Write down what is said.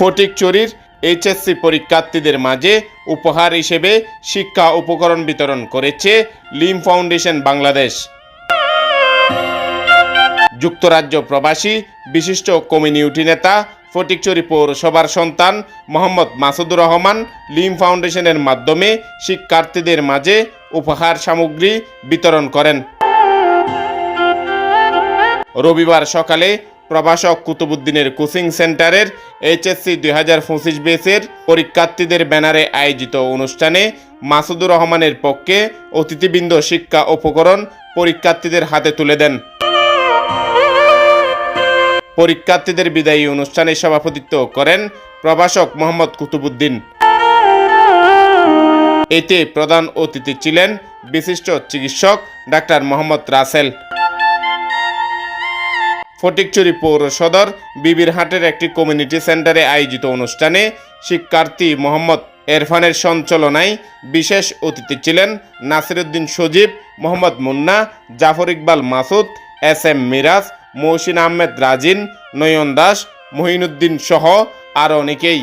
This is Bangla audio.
ফটিকচুরির এইচএসসি পরীক্ষার্থীদের মাঝে উপহার হিসেবে শিক্ষা উপকরণ বিতরণ করেছে লিম ফাউন্ডেশন বাংলাদেশ। যুক্তরাজ্য প্রবাসী, বিশিষ্ট কমিউনিটি নেতা ফটিকচুরি পৌরসভার সন্তান মোহাম্মদ মাসুদুর রহমান লিম ফাউন্ডেশনের মাধ্যমে শিক্ষার্থীদের মাঝে উপহার সামগ্রী বিতরণ করেন। রবিবার সকালে প্রভাষক কুতুবুদ্দিনের কোচিং সেন্টারের এইচএসসি দুই হাজার পঁচিশ বেসের পরীক্ষার্থীদের ব্যানারে আয়োজিত অনুষ্ঠানে মাসুদুর রহমানের পক্ষে অতিথিবৃন্দ শিক্ষা উপকরণ পরীক্ষার্থীদের হাতে তুলে দেন। পরীক্ষার্থীদের বিদায়ী অনুষ্ঠানে সভাপতিত্ব করেন প্রভাষক মোহাম্মদ কুতুবুদ্দিন এতে প্রধান অতিথি ছিলেন বিশিষ্ট চিকিৎসক ডাক্তার মোহাম্মদ রাসেল। ফটিকচুরি পৌর সদর বিবিরহাটের একটি কমিউনিটি সেন্টারে আয়োজিত অনুষ্ঠানে শিক্ষার্থী মোহাম্মদ এরফানের সঞ্চালনায় বিশেষ অতিথি ছিলেন নাসিরুদ্দিন সজীব, মোহাম্মদ মুন্না, জাফর ইকবাল মাসুদ, এস এম মিরাজ মৌসিন আহমেদ রাজিন, নয়ন দাস, মহিনুদ্দিন সহ আরও অনেকেই।